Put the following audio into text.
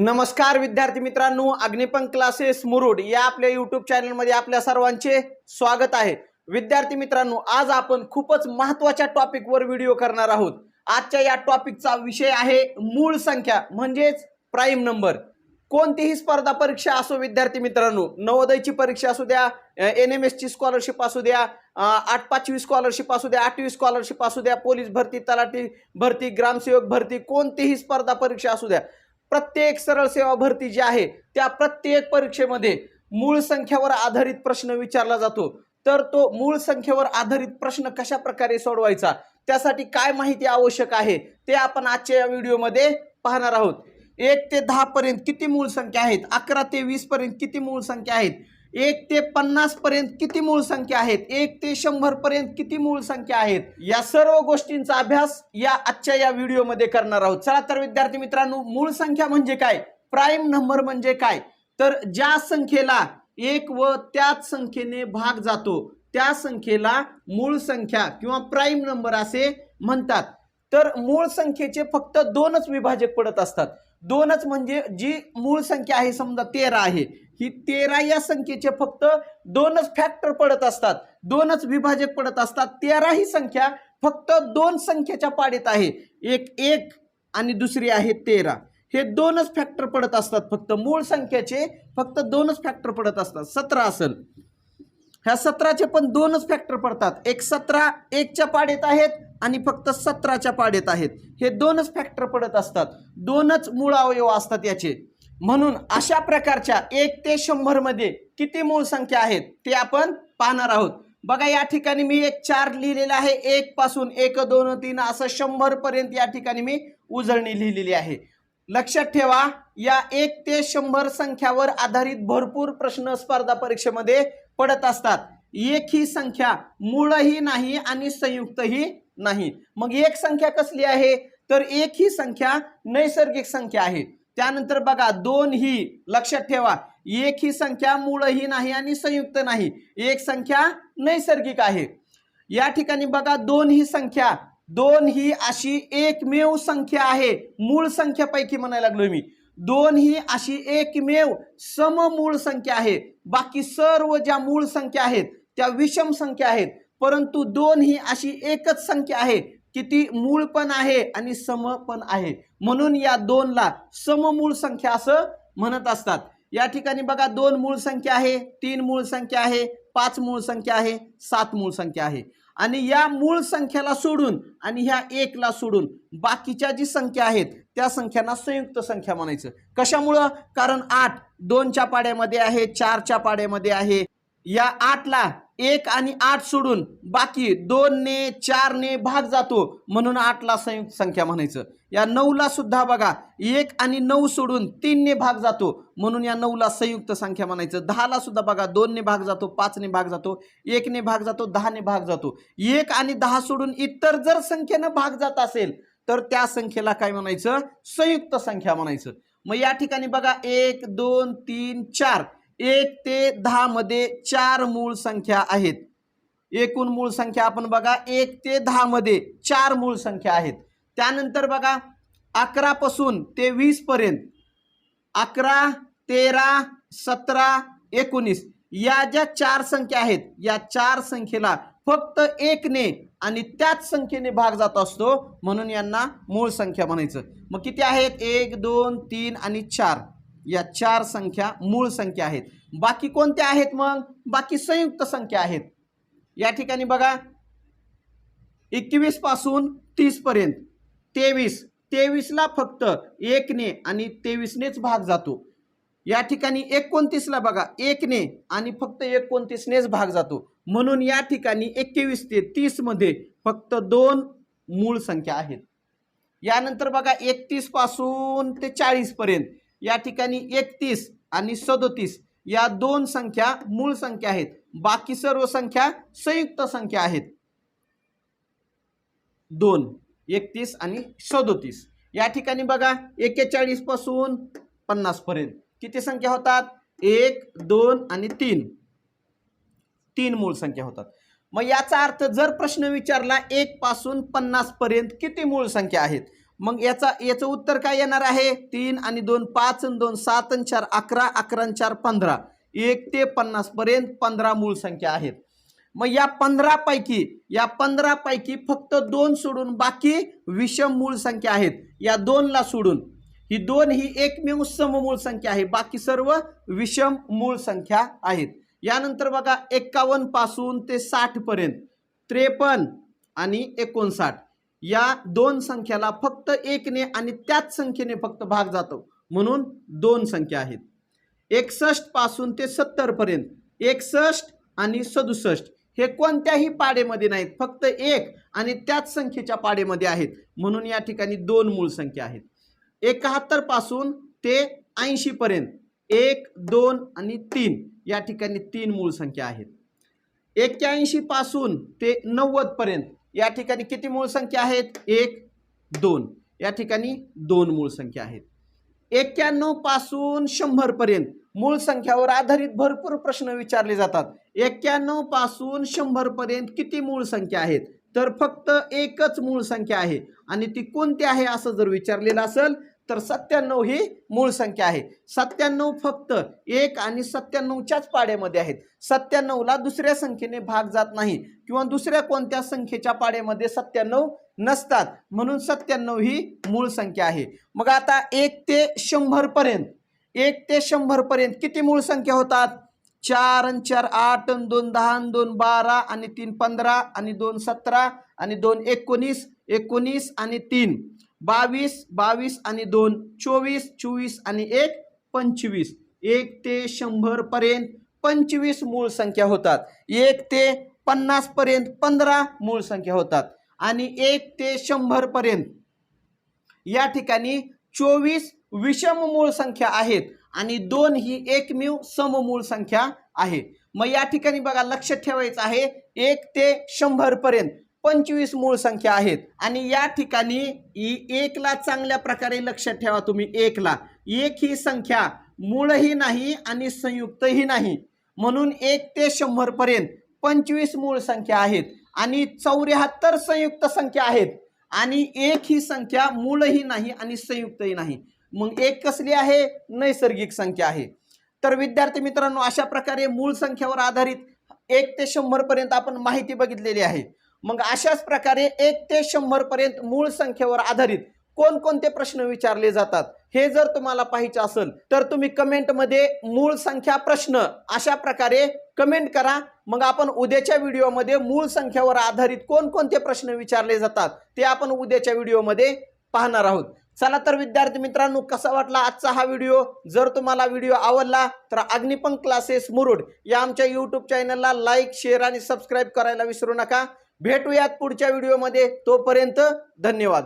नमस्कार विद्यार्थी मित्रांनो अग्निपंख क्लासेस मुरुड या आपल्या युट्यूब चॅनलमध्ये आपल्या सर्वांचे स्वागत आहे. विद्यार्थी मित्रांनो आज आपण खूपच महत्त्वाच्या टॉपिकवर व्हिडिओ करणार आहोत. आजच्या या टॉपिकचा विषय आहे मूळ संख्या म्हणजेच प्राईम नंबर कोणतीही स्पर्धा परीक्षा असो विद्यार्थी मित्रांनो नवोदयची परीक्षा असू द्या एन एम एसची स्कॉलरशिप असू द्या आठ पाचवी स्कॉलरशिप असू द्या आठवी स्कॉलरशिप असू द्या पोलीस भरती तलाठी भरती ग्रामसेवक भरती कोणतीही स्पर्धा परीक्षा असू द्या. प्रत्येक सरळ सेवा भरती जी आहे त्या प्रत्येक परीक्षेमध्ये मूळ संख्यावर आधारित प्रश्न विचारला जातो. तर तो मूळ संख्येवर आधारित प्रश्न कशा प्रकारे सोडवायचा? त्यासाठी काय माहिती आवश्यक आहे? ते आपण आजच्या या व्हिडिओमध्ये पाहणार आहोत. एक ते दहा पर्यंत किती मूळ संख्या आहेत? अकरा ते वीस पर्यंत किती मूळ संख्या आहेत? एक ते पन्नास पर्यंत किती मूळ संख्या आहेत? एक ते शंभर पर्यंत किती मूळ संख्या आहेत? या सर्व गोष्टींचा अभ्यास या आजच्या या व्हिडिओमध्ये करणार आहोत. चला तर विद्यार्थी मित्रांनो मूळ संख्या म्हणजे काय? प्राईम नंबर म्हणजे काय? तर ज्या संख्येला एक व त्याच संख्येने भाग जातो त्या संख्येला मूळ संख्या किंवा प्राईम नंबर असे म्हणतात. तर मूळ संख्येचे फक्त दोनच विभाजक पडत असतात. दोनच म्हणजे जी मूळ संख्या आहे समजा तेरा आहे. ही तेरा या संख्येचे फक्त दोनच फॅक्टर पडत असतात. दोनच विभाजक पडत असतात. तेरा ही संख्या फक्त दोन संख्येच्या पाडीत आहे. एक एक आणि दुसरी आहे तेरा. हे दोनच फॅक्टर पडत असतात. फक्त मूळ संख्येचे फक्त दोनच फॅक्टर पडत असतात. सतरा असेल. ह्या सतराचे पण दोनच फॅक्टर पडतात. एक सतरा एकच्या पाडेत आहेत आणि फक्त सतराच्या पाडेत आहेत. हे दोनच फॅक्टर पडत असतात. दोनच मूळ अवयव असतात याचे. म्हणून अशा प्रकारच्या एक ते शंभरमध्ये किती मूळ संख्या आहेत ते आपण पाहणार आहोत. बघा या ठिकाणी मी एक चार लिहिलेला आहे. एक पासून एक दोन तीन असं शंभर पर्यंत या ठिकाणी मी उजळणी लिहिलेली आहे. लक्षात ठेवा या एक ते शंभर संख्यावर आधारित भरपूर प्रश्न स्पर्धा परीक्षेमध्ये पडत असतात. एक ही संख्या मूळही नाही आणि संयुक्तही नाही. मग एक संख्या कसली आहे? तर एक ही संख्या नैसर्गिक संख्या आहे. त्यानंतर बघा दोन ही लक्षात ठेवा. एक ही संख्या मूळही नाही आणि संयुक्त नाही. एक संख्या नैसर्गिक आहे. या ठिकाणी बघा दोन ही संख्या दोन ही अशी एकमेव संख्या आहे. मूळ संख्यापैकी म्हणायला लागलो मी. दोन ही अशी एकमेव सममूळ संख्या आहे. बाकी सर्व ज्या मूळ संख्या आहेत त्या विषम संख्या आहेत. परंतु दोन ही अशी एकच संख्या आहे. किती मूळ पण आहे आणि सम पण आहे. म्हणून या दोनला सममूळ संख्या असं म्हणत असतात. या ठिकाणी बघा दोन मूळ संख्या आहे तीन मूळ संख्या आहे पाच मूळ संख्या आहे सात मूळ संख्या आहे. आणि या मूळ संख्याला सोडून आणि ह्या एकला सोडून बाकीच्या जी संख्या आहेत त्या संख्यांना संयुक्त संख्या म्हणायचं. कशामुळं? कारण आठ दोनच्या पाड्यामध्ये आहे चारच्या पाड्यामध्ये आहे या आठला एक आणि आठ सोडून बाकी दोनने चारने भाग जातो. म्हणून आठला संयुक्त संख्या म्हणायचं. या नऊला सुद्धा बघा एक आणि नऊ सोडून तीनने भाग जातो. म्हणून या नऊला संयुक्त संख्या म्हणायचं. दहाला सुद्धा बघा दोनने भाग जातो पाचने भाग जातो एकने भाग जातो दहाने भाग जातो. एक आणि दहा सोडून इतर जर संख्येनं भाग जात असेल तर त्या संख्येला काय म्हणायचं? संयुक्त संख्या म्हणायचं. मग या ठिकाणी बघा एक दोन तीन चार. एक ते दहा मध्ये चार मूळ संख्या आहेत. एकूण मूळ संख्या आपण बघा एक ते दहा मध्ये चार मूळ संख्या आहेत. त्यानंतर बघा अकरा पासून ते वीस पर्यंत अकरा तेरा सतरा एकोणीस या ज्या चार संख्या आहेत या चार संख्येला फक्त एकने आणि त्याच संख्येने भाग जात असतो म्हणून यांना मूळ संख्या म्हणायचं. मग किती आहेत? एक दोन तीन आणि चार. या चार संख्या मूळ संख्या आहेत. बाकी कोणत्या आहेत मग? बाकी संयुक्त संख्या आहेत. या ठिकाणी बघा. एकवीसपासून तीस पर्यंत. तेवीस. तेवीसला फक्त एकने आणि तेवीसनेच भाग जातो. या ठिकाणी एकोणतीसला बघा. एकने आणि फक्त एकोणतीसनेच भाग जातो. म्हणून या ठिकाणी एकवीस ते तीसमध्ये फक्त दोन मूळ संख्या आहेत. यानंतर बघा एकतीसपासून ते चाळीसपर्यंत या ठिकाणी एकतीस आणि सदोतीस या दोन संख्या मूळ संख्या आहेत. बाकी सर्व संख्या संयुक्त संख्या आहेत. दोन एकतीस आणि सदोतीस. या ठिकाणी बघा एक्केचाळीसपासून पन्नास पर्यंत. किती संख्या होतात? एक दोन आणि तीन. तीन मूळ संख्या होतात. मग याचा अर्थ जर प्रश्न विचारला एक पासून पन्नास पर्यंत किती मूळ संख्या आहेत? मग याचा याचं उत्तर काय येणार आहे? तीन आणि दोन पाच आणि दोन सात आणि चार अकरा अकरा आणि चार पंधरा. एक ते पन्नास पर्यंत पंधरा मूळ संख्या आहेत. मग या पंधरा पैकी या पंधरा पैकी फक्त दोन सोडून बाकी विषम मूळ संख्या आहेत. या दोनला सोडून ही दोन ही एकमेव सममूळ संख्या आहे. बाकी सर्व विषम मूळ संख्या आहेत. यानंतर बघा एक्कावन्नपासून ते साठ पर्यंत. त्रेपन्न आणि एकोणसाठ. या दोन संख्याला फक्त एकने आणि त्याच संख्येने फक्त भाग जातो. म्हणून दोन संख्या आहेत. एकसष्टपासून ते सत्तर पर्यंत. एकसष्ट आणि सदुसष्ट हे कोणत्याही पाडेमध्ये नाहीत. फक्त एक आणि त्याच संख्येच्या पाडेमध्ये आहेत. म्हणून या ठिकाणी दोन मूळ संख्या आहेत. एकाहत्तरपासून ते ऐंशी पर्यंत. एक दोन आणि तीन या ठिकाणी तीन मूळ संख्या आहेत. एक्क्याऐंशी पासून ते नव्वद पर्यंत. या ठिकाणी किती मूळ संख्या आहेत? एक दोन. या ठिकाणी दोन मूळ संख्या आहेत. एक्क्याण्णवपासून शंभर पर्यंत मूळ संख्यावर आधारित भरपूर प्रश्न विचारले जातात. एक्क्याण्णवपासून शंभर पर्यंत किती मूळ संख्या आहेत? तर फक्त एकच मूळ संख्या आहे आणि ती कोणती आहे असं जर विचारलेलं असेल तर सत्त्याण्णव ही मूळ संख्या आहे. सत्त्याण्णव फक्त एक आणि सत्त्याण्णवच्याच पाड्यामध्ये आहेत. सत्त्याण्णवला दुसऱ्या संख्येने भाग जात नाही किंवा दुसऱ्या कोणत्या संख्येच्या पाड्यामध्ये सत्त्याण्णव नसतात. म्हणून सत्त्याण्णव ही मूळ संख्या आहे. मग आता एक ते शंभरपर्यंत एक ते शंभरपर्यंत किती मूळ संख्या होतात? चार आणि चार आठ आणि दोन दहा आणि दोन बारा आणि तीन पंधरा आणि दोन सतरा आणि दोन एकोणीस एकोणीस आणि तीन. बावीस बावीस आणि दोन चोवीस चोवीस आणि एक पंचवीस. एक ते शंभर पर्यंत पंचवीस मूळ संख्या होतात. एक ते पन्नास पर्यंत पंधरा मूळ संख्या होतात. आणि एक ते शंभर पर्यंत या ठिकाणी चोवीस विषम मूळ संख्या आहेत आणि दोन ही एकमेव सममूळ संख्या आहे. मग या ठिकाणी बघा लक्ष ठेवायचं आहे. एक ते शंभर पर्यंत पंचवीस मूळ संख्या आहेत. आणि या ठिकाणी एकला चांगल्या प्रकारे लक्षात ठेवा तुम्ही एकला. एक ही संख्या मूळही नाही आणि संयुक्तही नाही. म्हणून एक ते शंभर पर्यंत पंचवीस मूळ संख्या आहेत आणि चौऱ्याहत्तर संयुक्त संख्या आहेत. आणि एक ही संख्या मूळही नाही आणि संयुक्तही नाही. मग एक कसली आहे? नैसर्गिक संख्या आहे. तर विद्यार्थी मित्रांनो अशा प्रकारे मूळ संख्येवर आधारित एक ते शंभर पर्यंत आपण माहिती बघितलेली आहे. मग अशाच प्रकारे एक ते शंभर पर्यंत मूळ संख्येवर आधारित कोणकोणते प्रश्न विचारले जातात हे जर तुम्हाला पाहिजे असेल तर तुम्ही कमेंटमध्ये मूळ संख्या प्रश्न अशा प्रकारे कमेंट करा. मग आपण उद्याच्या व्हिडिओमध्ये मूळ संख्यावर आधारित कोणकोणते प्रश्न विचारले जातात ते आपण उद्याच्या व्हिडिओमध्ये पाहणार आहोत. चला तर विद्यार्थी मित्रांनो कसा वाटला आजचा हा व्हिडिओ? जर तुम्हाला व्हिडिओ आवडला तर अग्निपंख क्लासेस मुरुड या आमच्या यूट्यूब चॅनलला लाईक शेअर आणि सबस्क्राईब करायला विसरू नका. भेटूयात पुढच्या व्हिडिओमध्ये. तोपर्यंत धन्यवाद.